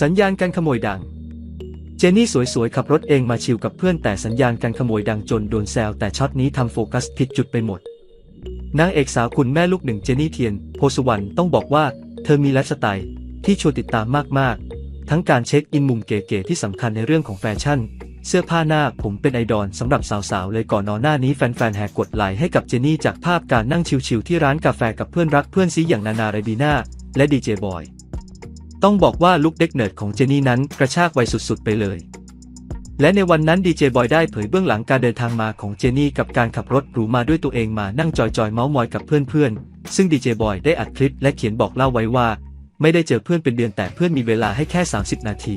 สัญญาณการขโมยดัง เจนนี่สวยๆ ขับรถเองมาชิวกับเพื่อนแต่สัญญาณการขโมยดังจนโดนแซวแต่ช็อตนี้ทำโฟกัสผิดจุดไปหมด นางเอกสาวคุณแม่ลูกหนึ่งเจนนี่เทียน โพสุวรรณต้องบอกว่า เธอมีไลฟ์สไตล์ที่ชวนติดตามมากๆ ทั้งการเช็คอินมุมเก๋ๆที่สำคัญในเรื่องของแฟชั่น เสื้อผ้าหน้าผมเป็นไอดอลสำหรับสาวๆ เลยก่อนนอนหน้านี้แฟนๆ แห่กดไลค์ให้กับเจนนี่จากภาพการนั่งชิวๆที่ร้านกาแฟกับเพื่อนรักเพื่อนซีอย่างนานาเรบีนาและดีเจบอย ต้องบอกว่าลุคเด็กเนิร์ดของเจนนี่นั้นกระชากไวสุดๆไปเลย และในวันนั้นดีเจบอยได้เผยเบื้องหลังการเดินทางมาของเจนนี่กับการขับรถหรูมาด้วยตัวเองมานั่งจอยๆเมาส์มอยกับเพื่อนๆ ซึ่งดีเจบอยได้อัดคลิปและเขียนบอกเล่าไว้ว่า ไม่ได้เจอเพื่อนเป็นเดือนแต่เพื่อนมีเวลาให้แค่ 30 นาที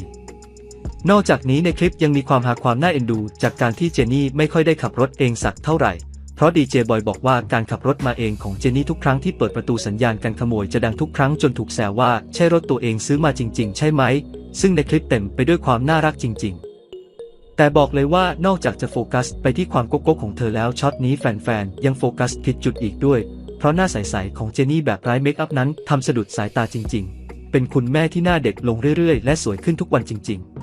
นอกจากนี้ในคลิปยังมีความหาความน่าเอ็นดู จากการที่เจนนี่ไม่ค่อยได้ขับรถเองสักเท่าไหร่ เพราะดีเจบอยบอกว่าการขับรถมาเองของเจนนี่ทุกครั้งที่เปิดประตูสัญญาณการขโมยจะดังทุกครั้งจนถูกแซวว่าใช่รถตัวเองซื้อมาจริง ๆ ใช่ไหม ซึ่งในคลิปเต็มไปด้วยความน่ารักจริง ๆแต่บอกเลยว่านอกจากจะโฟกัสไปที่ความโกโก้ของเธอแล้วช็อตนี้แฟนๆ ยังโฟกัสผิดจุดอีกด้วย เพราะหน้าใสๆของเจนนี่แบบไร้เมคอัพนั้นทำสะดุดสายตาจริงๆ เป็นคุณแม่ที่หน้าเด็กลงเรื่อยๆ และสวยขึ้นทุกวันจริงๆ